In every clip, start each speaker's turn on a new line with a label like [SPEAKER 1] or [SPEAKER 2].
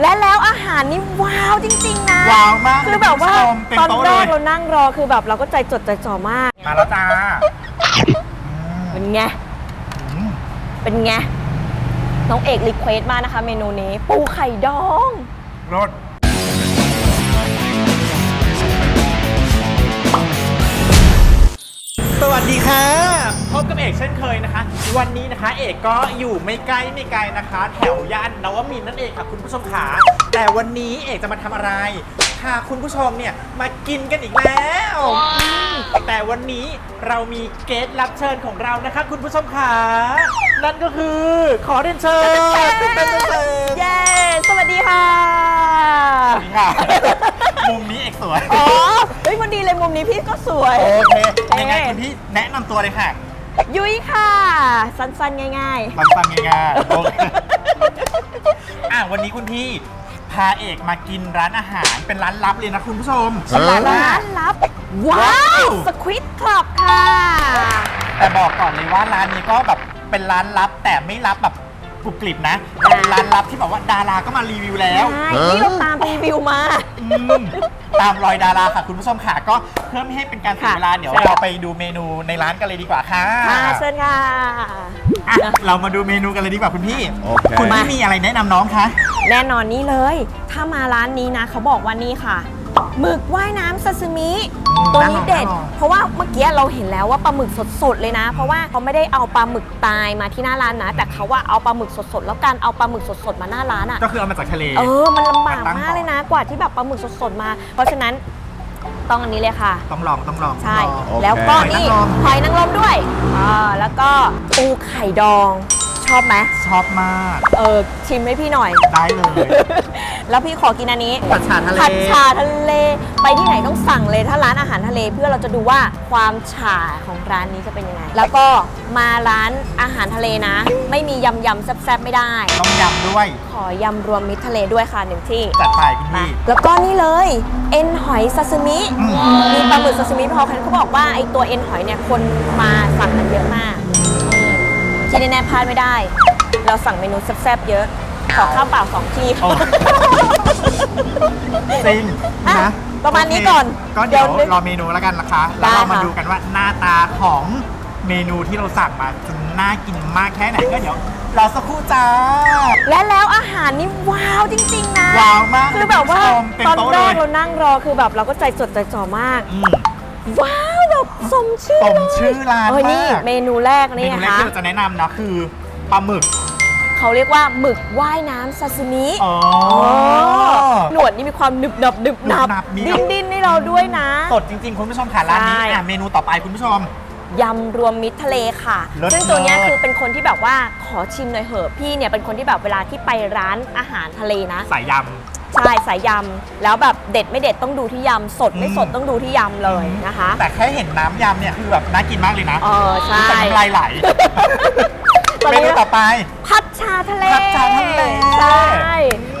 [SPEAKER 1] และแล้วอาหารนี่ว้าวจริง ๆ นะ
[SPEAKER 2] ว้าวมาก
[SPEAKER 1] คือแบบว่า
[SPEAKER 2] คุณผู้ชมเต็ม
[SPEAKER 1] ตอน
[SPEAKER 2] โต๊ะ
[SPEAKER 1] แร
[SPEAKER 2] เล
[SPEAKER 1] ก
[SPEAKER 2] ย
[SPEAKER 1] เรานั่งรอคือแบบเราก็ใจจดใจจ่อมาก
[SPEAKER 2] มาแล้วจ้า
[SPEAKER 1] เป็นไง
[SPEAKER 2] อืม
[SPEAKER 1] เป็นไง น้องเอกรีเควสต์มากนะคะ เมนูนี้ ปูไข่ดอง
[SPEAKER 2] รสสวัสดีค่ะ พบกับเอกเช่นเคยนะคะ วันนี้นะคะ เอกก็อยู่ไม่ใกล้ไม่ไกลนะคะ แถวย่านนวมินทร์นั่นเองค่ะคุณผู้ชมขาแต่วันนี้เอกจะมาทำอะไรพาคุณผู้ชมเนี่ยมากินกันอีกแล้วอืมแต่วันนี้เรามีเกสต์รับเชิญของเรานะคะ คุณผู้ชมขานั่นก็คือขอเรียนเชิญเป็นเชิญ
[SPEAKER 1] เย้ สวัสดีค่ะ
[SPEAKER 2] สวัสดีค่ะ มุมนี้เอกสวย
[SPEAKER 1] อ๋อ เฮ้ยมันดีเลยมุมนี้พี่ก็สวย
[SPEAKER 2] โอเคยังไง
[SPEAKER 1] เอ๊ะ
[SPEAKER 2] คุณพี่แนะนำตัวเลยค่ะ
[SPEAKER 1] ยุ้ยค่ะ สั้นๆ ง่าย
[SPEAKER 2] ฟังๆง่ายๆโอเคอะวันนี้คุณพี่พาเอกมากินร้านอาหาร เป็นร้านลับเลยนะคุณผู้ชมชื่อร้าน
[SPEAKER 1] ๆ
[SPEAKER 2] ว่า
[SPEAKER 1] ร้านลับ ว้า
[SPEAKER 2] ว้าวว
[SPEAKER 1] สควิตคลับค่ะ
[SPEAKER 2] แต่บอกก่อนเลยว่าร้านนี้ก็แบบเป็นร้านลับแต่ไม่ลับแบบ กรุบกริบนะเป็นร้านลับที่แบบว่าดาราก็มารีวิวแล้ว
[SPEAKER 1] ใช่นี่เราตามรีวิวมา
[SPEAKER 2] อืมตามรอยดาราค่ะ คุณผู้ชมค่ะก็เพื่อไม่ให้เป็นการเสีย
[SPEAKER 1] ค่ะ
[SPEAKER 2] เวลาเดี๋ยว
[SPEAKER 1] ใช่
[SPEAKER 2] เราไปดูเมนูในร้านกันเลยดีกว่าค่ะ
[SPEAKER 1] มาเชิญค่ะ
[SPEAKER 2] อะเรามาดูเมนูกันเลยดีกว่าคุณพี่
[SPEAKER 3] โอเค
[SPEAKER 2] คุณพี่มีอะไรแนะนำน้องคะ
[SPEAKER 1] แน่นอนนี่เลย ถ้ามาร้านนี้นะ เขาบอกว่านี่ค่ะ หมึกว่ายน้ำซาซิมิ
[SPEAKER 2] อืม
[SPEAKER 1] ตัวนี้เด็ด
[SPEAKER 2] น่าลอง
[SPEAKER 1] เพราะว่าเมื่อกี้เราเห็นแล้วว่าปลาหมึกสดๆเลยนะ เพราะว่าเขาไม่ได้เอาปลาหมึกตายมาที่หน้าร้านนะ แต่เขาว่าเอาปลาหมึกสดๆแล้วการเอาปลาหมึกสดๆมาหน้าร้านอะ
[SPEAKER 2] ก็คือเอามาจากทะเล
[SPEAKER 1] เออมันลำบาก
[SPEAKER 2] ตั้ง
[SPEAKER 1] มากเลยนะ กว่าที่แบบปลาหมึกสดๆมา เพราะฉะนั้นต้องอันนี้เลยค่ะ
[SPEAKER 2] ต้องลองต้องลอง
[SPEAKER 1] ใช่
[SPEAKER 2] ต้องลอง
[SPEAKER 3] โอเค
[SPEAKER 1] แล้วก็นี่
[SPEAKER 2] หอยนางรม
[SPEAKER 1] หอยนางรมด้วยอ่าแล้วก็ปูไข่ดองช อบไหม
[SPEAKER 2] ชอบมาก
[SPEAKER 1] เออชิมให้พี่หน่อย
[SPEAKER 2] ได้เลย
[SPEAKER 1] แล้วพี่ขอกินอันนี้
[SPEAKER 2] ผัดฉาทะเล
[SPEAKER 1] ผัดชาทะเล ไปที่ไหนต้องสั่งเลยถ้าร้านอาหารทะเล เพื่อเราจะดูว่าความฉ่าของร้านนี้จะเป็นยังไง แล้วก็มาร้านอาหารทะเลนะ ไม่มียำยำๆแซ่บๆไม่ได้
[SPEAKER 2] ต้องยำด้วย
[SPEAKER 1] ขอยำรวมมิตรทะเลด้วยค่ะหนึ่งที่
[SPEAKER 2] จัดไปคุณ
[SPEAKER 1] มา
[SPEAKER 2] พี่
[SPEAKER 1] แล้วก็นี่เลย เอ็นหอยซาซิมิ
[SPEAKER 2] อืม
[SPEAKER 1] มีปลาหมึกซาซิมิพอคันเขาบอกว่าไอตัวเอ็นหอยเนี่ยคนมาสั่งกันเยอะมากอืม ที่แน่ๆพลาดไม่ได้ เราสั่งเมนูแซ่บๆเยอะ ขอข้าวเปล่าสองที่
[SPEAKER 2] โอ้จริง
[SPEAKER 1] อะ
[SPEAKER 2] นะ
[SPEAKER 1] ประมาณนี้ก่อน
[SPEAKER 2] โเคก็เดี๋ยว
[SPEAKER 1] เดี๋ยวนึก
[SPEAKER 2] รอเมนูแล้วกันนะคะ
[SPEAKER 1] ได้
[SPEAKER 2] แล้วเรามา
[SPEAKER 1] ค่ะ
[SPEAKER 2] ดูกันว่าหน้าตาของเมนูที่เราสั่งมาจะน่ากินมากแค่ไหนก็เดี๋ยวรอสักครู่จ้า
[SPEAKER 1] และแล้วอาหารนี่ว้าวจริง ๆ นะ
[SPEAKER 2] ว้าวมาก
[SPEAKER 1] คือแบบว่า
[SPEAKER 2] คุณผู้ชมเต็ม
[SPEAKER 1] ตอน
[SPEAKER 2] โต๊ะ
[SPEAKER 1] แร
[SPEAKER 2] เลย
[SPEAKER 1] กเรานั่งรอคือแบบเราก็ใจจดใจจ่อมาก
[SPEAKER 2] อืม
[SPEAKER 1] ว้าวแบบ สมชื่อ
[SPEAKER 2] สมชื่อร้าน
[SPEAKER 1] เออนี่
[SPEAKER 2] มาก
[SPEAKER 1] เมนูแรก
[SPEAKER 2] เม
[SPEAKER 1] นี่
[SPEAKER 2] นู
[SPEAKER 1] นะ
[SPEAKER 2] แรก
[SPEAKER 1] คะ
[SPEAKER 2] ที่เราจะแนะนำนะคือปลาหมึก
[SPEAKER 1] เขาเรียกว่าหมึกว่ายน้ำซาซิมิ
[SPEAKER 2] อ๋อ
[SPEAKER 1] หนวดนี่มีความหนึบหนับหนึบหนับ
[SPEAKER 2] หนึบหนับมี
[SPEAKER 1] ดิ้นดิ้นให้เราด้วยนะ
[SPEAKER 2] สดจริง ๆ คุณผู้ชมค่ะร้านนี้
[SPEAKER 1] ใช่
[SPEAKER 2] อะเมนูต่อไปคุณผู้ชม
[SPEAKER 1] ยำรวมมิตรทะเลค่ะ
[SPEAKER 2] เลิศ
[SPEAKER 1] ซึ่งตัวเนี้ย
[SPEAKER 2] เลิศ
[SPEAKER 1] คือเป็นคนที่แบบว่าขอชิมหน่อยเหอะพี่เนี่ยเป็นคนที่แบบเวลาที่ไปร้านอาหารทะเลนะ
[SPEAKER 2] สายย
[SPEAKER 1] ใช่สายยำแล้วแบบเด็ดไม่เด็ดต้องดูที่ยำสดไม่
[SPEAKER 2] อืม
[SPEAKER 1] สดต้องดูที่ยำเลยนะคะำ
[SPEAKER 2] แต่แค่เห็นน้ำยำเนี่ยคือแบบน่ากินมากเลยนะ
[SPEAKER 1] เออใช่
[SPEAKER 2] แต่น้ำลายไหล
[SPEAKER 1] ตอน
[SPEAKER 2] เม
[SPEAKER 1] นี้
[SPEAKER 2] นูต่อไป
[SPEAKER 1] ผัดชาทะเล
[SPEAKER 2] ผัดชาทะเล
[SPEAKER 1] ใช่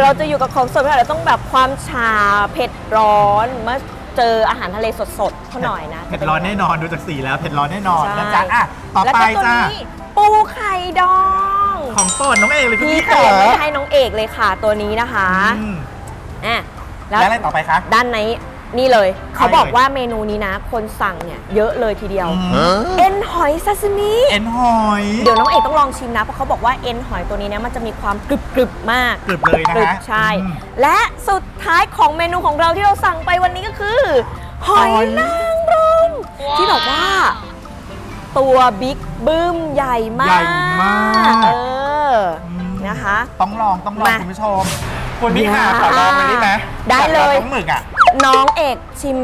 [SPEAKER 1] เราจะอยู่กับของสดไม่ได้เราต้องแบบความชาเผ็ดร้อนเมื่อเจออาหารทะเลสดๆเขาหน่อยนะ
[SPEAKER 2] เผ็ดร้อนแน่นอนดูจากสีแล้วเผ็ดร้อนแน่นอน
[SPEAKER 1] ใช่
[SPEAKER 2] นะจ๊ะอะต่อ
[SPEAKER 1] แล้ว
[SPEAKER 2] ไป
[SPEAKER 1] ก็ตัว
[SPEAKER 2] จ้า
[SPEAKER 1] นี้ปูไข่ดอง
[SPEAKER 2] ของโปรดน้องเอกเลยคุณ
[SPEAKER 1] พี่
[SPEAKER 2] พี่
[SPEAKER 1] เค
[SPEAKER 2] เข
[SPEAKER 1] ย
[SPEAKER 2] อ
[SPEAKER 1] ไม่ให้น้องเอกเลยค่ะตัวนี้นะคะ
[SPEAKER 2] อืม
[SPEAKER 1] อะ
[SPEAKER 2] แล้วอะไรต่อไปคะ
[SPEAKER 1] ด้านในนี่เลย เขา
[SPEAKER 2] อะไร
[SPEAKER 1] บอก
[SPEAKER 2] เลย
[SPEAKER 1] ว่าเมนูนี้นะ คนสั่งเนี่ยเยอะเลยทีเดียว
[SPEAKER 2] อืม
[SPEAKER 1] เอ็นหอยซาซิมิ
[SPEAKER 2] เอ็นหอย
[SPEAKER 1] เดี๋ยวน้องเอกต้องลองชิมนะ เพราะเขาบอกว่าเอ็นหอยตัวนี้เนี่ยมันจะมีความกรึบกรึบๆมาก
[SPEAKER 2] กรึบเลยนะ
[SPEAKER 1] กรึบ
[SPEAKER 2] ฮะ
[SPEAKER 1] ใช่
[SPEAKER 2] อืม
[SPEAKER 1] และสุดท้ายของเมนูของเราที่เราสั่งไปวันนี้ก็คือหอย
[SPEAKER 2] หอย
[SPEAKER 1] นางรมที่บอกว่า ตัวบิ๊กบึ้มใหญ่มา
[SPEAKER 2] ใหญ่
[SPEAKER 1] ก
[SPEAKER 2] มาก
[SPEAKER 1] เออ
[SPEAKER 2] อืม
[SPEAKER 1] นะคะ
[SPEAKER 2] ต้องลองต้องลอง
[SPEAKER 1] มา
[SPEAKER 2] คุณผู้ชม คุณพี่ค่ะขอลองเลยได้ไหม
[SPEAKER 1] ได้เลย
[SPEAKER 2] น้องหมึกอะ
[SPEAKER 1] น้องเอกชิม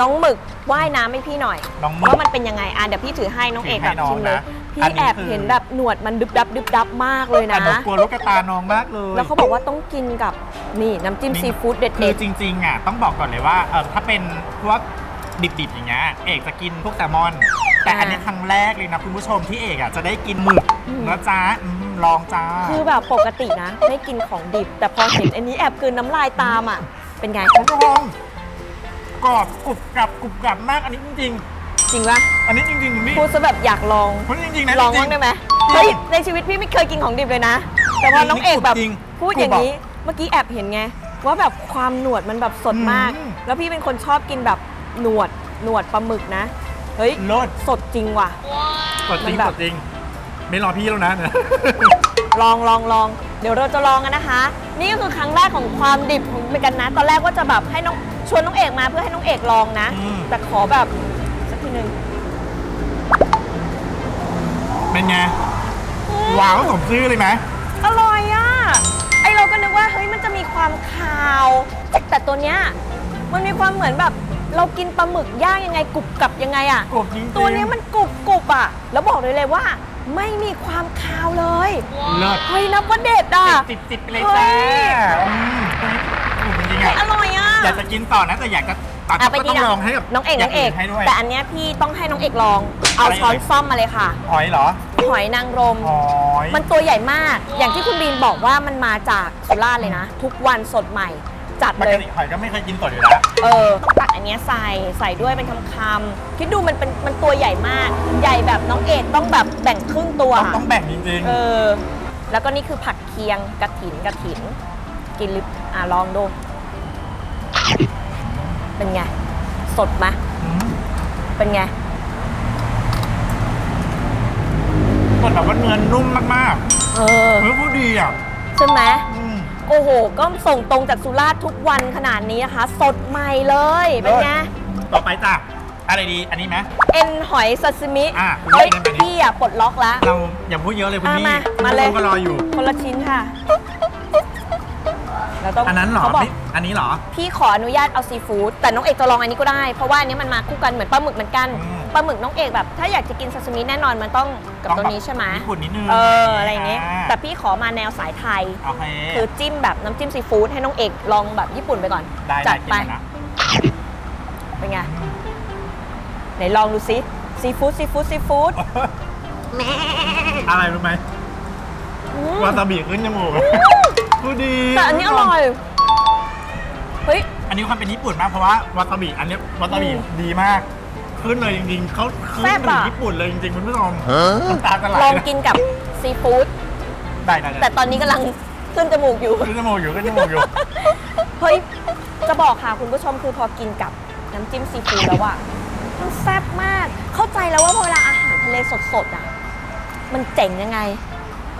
[SPEAKER 1] น้องหมึกว่ายน้ำให้พี่หน่อย
[SPEAKER 2] น้องหมึก
[SPEAKER 1] ว่ามันเป็นยังไงอะเดี๋ยวพี่ถือให้น้องเอก
[SPEAKER 2] ถือให้
[SPEAKER 1] แบบชิมเลย
[SPEAKER 2] น้องนะ
[SPEAKER 1] พี่
[SPEAKER 2] อันนี้
[SPEAKER 1] แอบ
[SPEAKER 2] คือ
[SPEAKER 1] เห็นแบบหนวดมันดึบดับดึบดับมากเลย
[SPEAKER 2] แต่
[SPEAKER 1] นะ
[SPEAKER 2] หนูกลัวลูกกระตาน้องมากเลย
[SPEAKER 1] แล้วเขาบอกว่าต้องกินกับนี่น้ำจิ้ม
[SPEAKER 2] นี่
[SPEAKER 1] ซีฟู้ดเด็
[SPEAKER 2] คือ
[SPEAKER 1] ด
[SPEAKER 2] จริงๆอะต้องบอกก่อนเลยว่าเออถ้าเป็นพวกดิบๆอย่างเงี้ยเอกจะกินพวกแซลมอน แต่อันนี้ครั้งแรกเลยนะคุณผู้ชมที่เอกอะจะได้กินหมึกนะจ๊ะอืม ลองจ้า
[SPEAKER 1] ๆคือแบบปกตินะไม่กินของดิบ แต่พอเห็นอันนี้แอบกลืนน้ำลายตามอะ เป็นไง
[SPEAKER 2] คุณผู้ชมกรอบกรุบกรับกรุบกรับมากอันนี้จริง
[SPEAKER 1] จริงปะ
[SPEAKER 2] ๆอันนี้จริงๆคุณพี่
[SPEAKER 1] พูดซะแบบอยากลอง
[SPEAKER 2] พูดจริงๆนะ
[SPEAKER 1] ลอง
[SPEAKER 2] จริ
[SPEAKER 1] บ้าง
[SPEAKER 2] ๆ
[SPEAKER 1] ได้ไหม
[SPEAKER 2] จริง
[SPEAKER 1] เฮ้ยในชีวิตพี่ไม่เคยกินของดิบเลยนะ แต่พอน้องเอกแบบ
[SPEAKER 2] จริง
[SPEAKER 1] พูดอย่างนี้
[SPEAKER 2] ก
[SPEAKER 1] เมื่อกี้แอบเห็นไง ว่าแบบความหนวดมันแบบสดมาก
[SPEAKER 2] อืม
[SPEAKER 1] แล้วพี่เป็นคนชอบกินแบบหนวดหนวดปลาหมึกนะ เฮ้ย
[SPEAKER 2] เลิศ
[SPEAKER 1] สดจริงว่ะ
[SPEAKER 2] กดจริง
[SPEAKER 1] มันแบบ
[SPEAKER 2] กดจริง ไม่รอพี่แล้วนะ
[SPEAKER 1] ลองลองลองเดี๋ยวเราจะลองกันนะคะ นี่ก็คือครั้งแรกของความดิบของเหมือนกันนะตอนแรกว่าจะแบบให้น้องชวนน้องเอกมาเพื่อให้น้องเอกลองนะ
[SPEAKER 2] อืม
[SPEAKER 1] แต่ขอแบบสักทีหนึ่ง
[SPEAKER 2] เป็นไงว้าวสมชื่อเลยไหม
[SPEAKER 1] อร่อยอะไอเราก็นึกว่าเฮ้ยมันจะมีความคาว แต่ตัวเนี้ยมันมีความเหมือนแบบเรากินปลาหมึกย่างยังไงกรุบกรับยังไงอะ
[SPEAKER 2] กรุบจริงๆ
[SPEAKER 1] ตัวเนี้ยมันกรุบกรุบอะ แล้วบอกเลยเลยว่า ไม่มีความคาวเลย
[SPEAKER 2] เลิศ
[SPEAKER 1] เฮ้ยนับว่าเด็ดอะ
[SPEAKER 2] จิบจิบไปเลย
[SPEAKER 1] เฮ้
[SPEAKER 2] จ้าย อืมตัวนี้ถูกจริงๆ
[SPEAKER 1] เฮ้ย
[SPEAKER 2] อะ
[SPEAKER 1] อร่อยอะ
[SPEAKER 2] อยากจะกินต่อนะ แต่อยากจะตัด
[SPEAKER 1] อะไป
[SPEAKER 2] ก็
[SPEAKER 1] ดี
[SPEAKER 2] ต้อง
[SPEAKER 1] นะ
[SPEAKER 2] ลองให้กับ
[SPEAKER 1] น้องเอก
[SPEAKER 2] ย่า
[SPEAKER 1] น้องเอก
[SPEAKER 2] ให้ด้วย
[SPEAKER 1] แต่อันเนี้ยพี่ต้องให้น้องเอกลอง เอา
[SPEAKER 2] อะไร
[SPEAKER 1] ช้อน
[SPEAKER 2] เอ่ย
[SPEAKER 1] ซ่อมมาเลยค่ะ
[SPEAKER 2] หอยเหรอ
[SPEAKER 1] หอยนางรม
[SPEAKER 2] หอย
[SPEAKER 1] มันตัวใหญ่มาก อย่างที่คุณบีนบอกว่ามันมาจากสุราษฎร์เลยนะ ทุกวันสดใหม่ จัด
[SPEAKER 2] ป
[SPEAKER 1] เล
[SPEAKER 2] ก
[SPEAKER 1] ย
[SPEAKER 2] ติหอยก็ไม่เคยกินสดอยู่แล้ว
[SPEAKER 1] เออต้องตักอันเนี้ยใส่ใส่ด้วยเป็นคำๆคิดดูมันเป็นมันตัวใหญ่มาก ใหญ่แบบน้องเอกต้องแบบแบ่งครึ่งตัว
[SPEAKER 2] ต้องต้องแบ่งจริง
[SPEAKER 1] เออ แล้วก็นี่คือผักเคียงกระถินกระถิน กินลิปอะลองดู เป็นไง สดไหม
[SPEAKER 2] ๆอืม
[SPEAKER 1] เป็นไง
[SPEAKER 2] สดแบบว่าเนื้อนุ่มมาก
[SPEAKER 1] เออ
[SPEAKER 2] ๆเฮ้ยพูดดีอะ
[SPEAKER 1] ใช่ไหม
[SPEAKER 2] อืม
[SPEAKER 1] โอ้โห ก็ส่งตรงจากสุราษฎร์ทุกวันขนาดนี้นะคะ สดใหม่เลย เป็นไง
[SPEAKER 2] ต่อไปจ้ะอะไรดี อันนี้ไหม
[SPEAKER 1] เอ็นหอยซาซิมิ
[SPEAKER 2] อะคุณ
[SPEAKER 1] เฮ้ย
[SPEAKER 2] เอ็นแบบนี้
[SPEAKER 1] พี่อะปลดล็อกแล้ว
[SPEAKER 2] เราอย่าพูดเยอะเลยคุณ
[SPEAKER 1] อะ
[SPEAKER 2] พี่
[SPEAKER 1] มา
[SPEAKER 2] คุณ
[SPEAKER 1] มา
[SPEAKER 2] ผู้
[SPEAKER 1] เล
[SPEAKER 2] ช
[SPEAKER 1] ย
[SPEAKER 2] มก็รออยู่
[SPEAKER 1] คนละชิ้นค่ะเราต้อง
[SPEAKER 2] อันนั้นเหรอ
[SPEAKER 1] เขาบอก
[SPEAKER 2] พี่อันนี้เหรอ
[SPEAKER 1] พี่ขออนุญาตเอาซีฟู้ดแต่น้องเอกจะลองอันนี้ก็ได้ เพราะว่าอันนี้มันมาคู่กันเหมือนปลาหมึกเหมือนกัน
[SPEAKER 2] อืม
[SPEAKER 1] ปลาหมึกน้องเอกแบบ ถ้าอยากจะกินซาซิมิแน่นอนมันต้องกับ
[SPEAKER 2] ต้อง
[SPEAKER 1] ตัวนี้ใช่ไหม
[SPEAKER 2] ญี่ปุ่นนิดนึง
[SPEAKER 1] เอออะไรอย่างเงี้ยาแต่พี่ขอมาแนวสายไทย
[SPEAKER 2] โอเค
[SPEAKER 1] คือจิ้มแบบน้ำจิ้มซีฟู้ดให้น้องเอกลองแบบญี่ปุ่นไปก่อน
[SPEAKER 2] ได้
[SPEAKER 1] จั
[SPEAKER 2] ได้
[SPEAKER 1] ด
[SPEAKER 2] กิน
[SPEAKER 1] ไป
[SPEAKER 2] ก่อนนะ
[SPEAKER 1] เป็นไงไหนลองดูซิซีฟู้ดซีฟู้ดซีฟู้ด
[SPEAKER 2] อะไรรู้ไหม
[SPEAKER 1] อืม
[SPEAKER 2] วาซาบิขึ้นจมูกพูดดี
[SPEAKER 1] แต่อันนี้อร่อยเฮ้ย
[SPEAKER 2] อันนี้ความเป็นญี่ปุ่นมากเพราะว่าวาซาบิอันนี้วาซาบิ
[SPEAKER 1] อืม
[SPEAKER 2] ดีมาก ขึ้นเลยจริงๆเขาขึ้น
[SPEAKER 1] แซ่บ
[SPEAKER 2] ถึง
[SPEAKER 1] อะ
[SPEAKER 2] ญี่ปุ่นเลยจริงๆคุณผู้ชมน้ำตาจะไหล
[SPEAKER 1] ลอง
[SPEAKER 2] นะ
[SPEAKER 1] กินกับซีฟู้ด
[SPEAKER 2] ได้ได้ได้
[SPEAKER 1] แต่ตอนนี้กำลังขึ้นจมูกอยู่
[SPEAKER 2] ขึ้นจมูกอยู่ขึ้นจมูกอยู่
[SPEAKER 1] เฮ้ย จะบอกค่ะคุณผู้ชมคือพอกินกับน้ำจิ้มซีฟู้ดแล้วอะมันแซ่บมาก เข้าใจแล้วว่าเวลาอาหารทะเลสดๆอะมันเจ๋งยังไง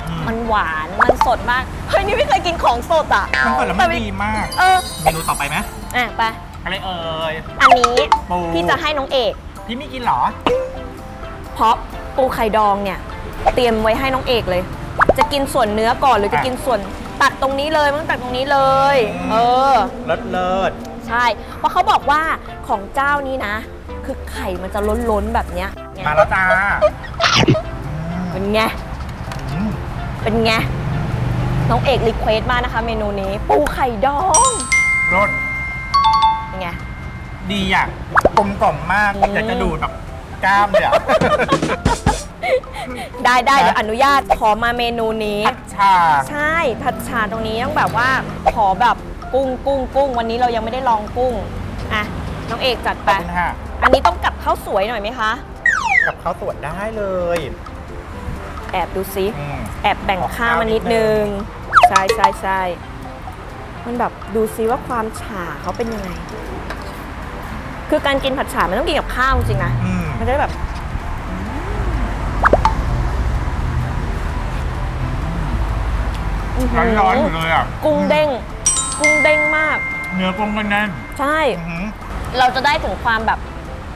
[SPEAKER 2] อืม
[SPEAKER 1] มันหวาน มันสดมาก เฮ้ย นี่ไม่เคยกินของสดอะ
[SPEAKER 2] มันเปิดแล้วมันดีมาก
[SPEAKER 1] เออ
[SPEAKER 2] เมนูต่อไปไหม
[SPEAKER 1] อะไป
[SPEAKER 2] อะไรเอ่ย
[SPEAKER 1] อันนี้
[SPEAKER 2] ปู
[SPEAKER 1] พี่จะให้น้องเอก
[SPEAKER 2] พี่ไม่กินเหรอ
[SPEAKER 1] เพราะปูไข่ดองเนี่ย เตรียมไว้ให้น้องเอกเลย จะกินส่วนเนื้อก่อนหรือจะ
[SPEAKER 2] อะ
[SPEAKER 1] กินส่วนตักตรงนี้เลยมึงตักตรงนี้เลย
[SPEAKER 2] อืม
[SPEAKER 1] เออ
[SPEAKER 2] เลิศเลิศ
[SPEAKER 1] ใช่ เพราะเขาบอกว่าของเจ้านี้นะ คือไข่มันจะล้นๆแบบเนี้ย
[SPEAKER 2] มาแล้วจ้า
[SPEAKER 1] เป็นไง
[SPEAKER 2] อืม
[SPEAKER 1] เป็นไง น้องเอกรีเควสต์มานะคะ เมนูนี้ ปูไข่ดอง
[SPEAKER 2] รส
[SPEAKER 1] เป็นไง
[SPEAKER 2] ดีอะกลมกล่อมมาก
[SPEAKER 1] อืม
[SPEAKER 2] อยากจะดูดแบบกล้ามเลยอะ
[SPEAKER 1] ได้ได้
[SPEAKER 2] นะ
[SPEAKER 1] เดี๋ยวอนุญาตขอมาเมนูนี้
[SPEAKER 2] ผัดชา
[SPEAKER 1] ใช่ผัดชาตรงนี้ต้องแบบว่าขอแบบกุ้งกุ้งกุ้งวันนี้เรายังไม่ได้ลองกุ้งอะน้องเอกจัด
[SPEAKER 2] ข
[SPEAKER 1] ไป
[SPEAKER 2] อบคุณค่ะ
[SPEAKER 1] อันนี้ต้องกับข้าวสวยหน่อยไหมคะ
[SPEAKER 2] กับข้าวสวยได้เลย
[SPEAKER 1] แอบดูซิ
[SPEAKER 2] อืม
[SPEAKER 1] แอบแบ่ง
[SPEAKER 2] ออก
[SPEAKER 1] ข้าว
[SPEAKER 2] ข้าว
[SPEAKER 1] มานิด
[SPEAKER 2] นิดนึ
[SPEAKER 1] นึง
[SPEAKER 2] ง
[SPEAKER 1] ใช่ใช่ใช่มันแบบดูซิว่าความฉ่าเขาเป็นยังไง คือการกินผัดฉ่ามันต้องกินกับข้าวจริงๆนะ
[SPEAKER 2] อืม
[SPEAKER 1] มันจะได้แบบอื้อหื
[SPEAKER 2] ร้อนๆอยู่เลยอะ
[SPEAKER 1] กุ้งเด้ง กุ้งเด้งมาก
[SPEAKER 2] เนื้อกุ้งกันแน่น
[SPEAKER 1] ใช่
[SPEAKER 2] อื้อหือ
[SPEAKER 1] เราจะได้ถึงความแบบ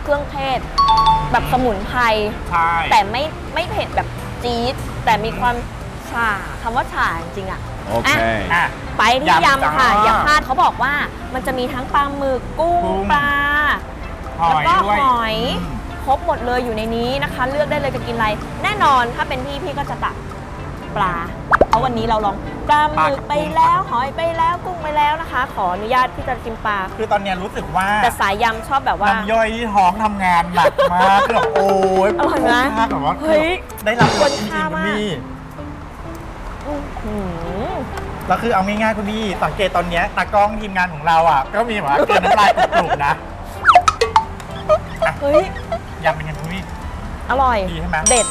[SPEAKER 1] เครื่องเทศ แบบสมุนไพร
[SPEAKER 2] ใช่
[SPEAKER 1] แต่ไม่ไม่เผ็ดแบบจี๊ด แต่มีความฉ่าคำว่าฉ่าจริงๆอะ
[SPEAKER 3] Okay.
[SPEAKER 2] อะ
[SPEAKER 1] ไปที่
[SPEAKER 2] ยำ
[SPEAKER 1] ยำค่ะ
[SPEAKER 2] จ้า
[SPEAKER 1] อย่าพลาดเขาบอกว่ามันจะมีทั้งปลาหมึกกุ้ง
[SPEAKER 2] กุ้ง
[SPEAKER 1] ปลา
[SPEAKER 2] หอ
[SPEAKER 1] แล้ว
[SPEAKER 2] ย
[SPEAKER 1] ก็
[SPEAKER 2] ด้วย
[SPEAKER 1] หอย
[SPEAKER 2] อืม
[SPEAKER 1] ครบหมดเลยอยู่ในนี้นะคะ เลือกได้เลยจะกินอะไร แน่นอนถ้าเป็นพี่พี่ก็จะตักปลาเพราะวันนี้เราลองปลาหมึกไปแล้วหอยไปแล้วกุ้งไปแล้วนะคะ ขออนุญาตที่จะกินปลา
[SPEAKER 2] คือตอนเนี้ยรู้สึกว่า
[SPEAKER 1] แต่สายยำชอบแบบว่า
[SPEAKER 2] น้ำย่อยที่ท้องทำงานหนักมากคือแบบโอ้ย
[SPEAKER 1] อร่อยไหม
[SPEAKER 2] มากแบบว่า
[SPEAKER 1] เฮ้ย
[SPEAKER 2] ได้รับ
[SPEAKER 1] ควร
[SPEAKER 2] จริง
[SPEAKER 1] ค่า
[SPEAKER 2] ๆคุณ
[SPEAKER 1] มาก
[SPEAKER 2] พี่
[SPEAKER 1] อื้อหือ
[SPEAKER 2] แล้วคือเอาง่ายๆคุณพี่สังเกตตอนเนี้ยตากล้องทีมงานของเราอะ ก็มีแบบว่าเกินน้ำลายกรุบๆนะ
[SPEAKER 1] เฮ้ย
[SPEAKER 2] ยำเป็นไงคุณพี่
[SPEAKER 1] อร่อย
[SPEAKER 2] ดีใช่ไหม
[SPEAKER 1] เด็ด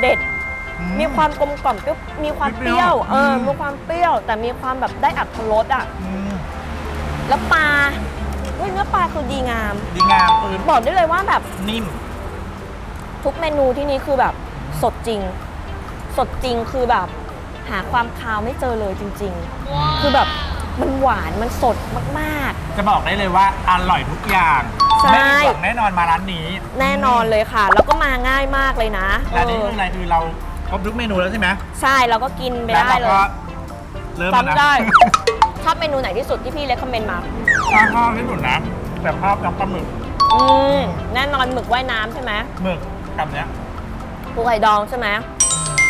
[SPEAKER 1] เด็ด
[SPEAKER 2] ออืม
[SPEAKER 1] มีความกลมกล่อมเปรี้ยวมีความเปรี้ยว
[SPEAKER 2] เปรี้ยว
[SPEAKER 1] เอออ
[SPEAKER 2] ม
[SPEAKER 1] มีความเปรี้ยว แต่มีความแบบได้อัตรสอะ
[SPEAKER 2] อืม
[SPEAKER 1] แล้วปลาเฮ้ยเนื้อปลาคือดีงาม
[SPEAKER 2] ดีงามปืน
[SPEAKER 1] บอกได้เลยว่าแบบ
[SPEAKER 2] นิ่ม
[SPEAKER 1] ทุกเมนูที่นี่คือแบบสดจริง สดจริงคือแบบ หาความคาวไม่เจอเลยจริง ๆ คือแบบ มันหวานมันสดมาก
[SPEAKER 2] จะบอกได้เลยว่าอร่อยทุกอย่าง
[SPEAKER 1] ใช่
[SPEAKER 2] ไม่มีหวังแน่นอนมาร้านนี้
[SPEAKER 1] ๆ แน่นอนเลยค่ะ แล้วก็มาง่ายมากเลยนะ
[SPEAKER 2] ร้านนี้
[SPEAKER 1] เอ
[SPEAKER 2] คือ
[SPEAKER 1] อ
[SPEAKER 2] อะไรคือเราครบทุกเมนูแล้วใช่ไหม
[SPEAKER 1] ใช่เราก็กินไป
[SPEAKER 2] แล้ว
[SPEAKER 1] ได้
[SPEAKER 2] เรา
[SPEAKER 1] เล
[SPEAKER 2] ก็
[SPEAKER 1] ย
[SPEAKER 2] เริ่มแล้วนะ
[SPEAKER 1] จำได้ ชอบเมนูไหนที่สุดที่พี่เลคคอมเมนต์มา
[SPEAKER 2] ชอบชอบที่สุดนะแต่ภาพน้ำปลาหมึก
[SPEAKER 1] อืมแน่นอนหมึกว่ายน้ำใช่ไหม
[SPEAKER 2] หมึกกับเนี้ย
[SPEAKER 1] ปูไข่ดองใช่ไหม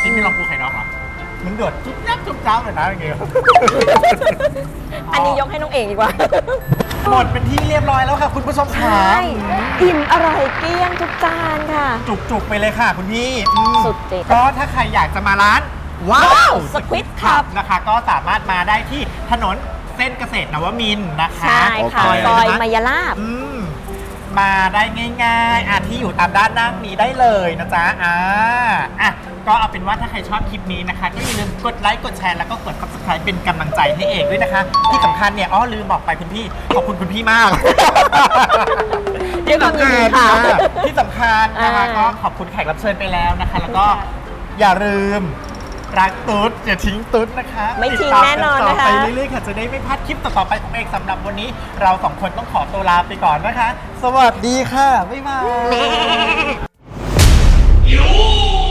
[SPEAKER 2] ที่มีลองปูไข่ดองเหรอ มันเดือดจุ๊บยับจุ๊บจ้าเลยนะอย่างเงี้ย
[SPEAKER 1] อันนี้ยกให้น้องเอกดีกว่า
[SPEAKER 2] หมดเป็นที่เรียบร้อยแล้วค่ะ คุณผู้ชม
[SPEAKER 1] ใช
[SPEAKER 2] ค่ะ
[SPEAKER 1] อิ่มอร่อยเกลี้ยงทุกจานค่ะ
[SPEAKER 2] จุกๆไปเลยค่ะ คุณพี่อืม
[SPEAKER 1] สุดจริง
[SPEAKER 2] ก็ถ้าใครอยากจะมาร้าน ว้าว
[SPEAKER 1] Squid Club
[SPEAKER 2] นะคะ ก็สามารถมาได้ที่ถนนเส้นเกษตรนวมินทร์นะคะ
[SPEAKER 1] ใช่ค่ะ
[SPEAKER 2] ซอย
[SPEAKER 1] ซ
[SPEAKER 2] อะไร
[SPEAKER 1] อย
[SPEAKER 2] นะคะ
[SPEAKER 1] มายาลาบ
[SPEAKER 2] อืม มาได้ง่าย ๆ อะที่อยู่ตามด้านนั่งนี้ได้เลยนะจ๊ะอ่าอะก็เอาเป็นว่าถ้าใครชอบคลิปนี้นะคะก็อย่าลืมกดไลค์กดแชร์แล้วก็กด subscribe เป็นกำลังใจให้เอกด้วยนะคะ ที่สำคัญเนี่ยอ้อลืมบอกไปคุณพี่ขอบคุณคุณพี่มาก
[SPEAKER 1] ด้วยความยินดีค่ะ
[SPEAKER 2] ที่สำคัญนะคะ
[SPEAKER 1] อ่า
[SPEAKER 2] ก็ขอบคุณแขกรับเชิญไปแล้วนะคะ แล้วก็
[SPEAKER 1] ขอบคุณค่ะ
[SPEAKER 2] อย่าลืม รักตุ๊ดอย่าทิ้งตุ๊ดนะคะ
[SPEAKER 1] ไม่ทิ้งแน่นอนนะคะ
[SPEAKER 2] ไปเรื่อยๆค่ะจะได้ไม่พลาดคลิปต่อๆไปของเอกสำหรับวันนี้ เราสองคนต้องขอตัวลาไปก่อนนะคะ สวัสดีค่ะ บ๊ายบาย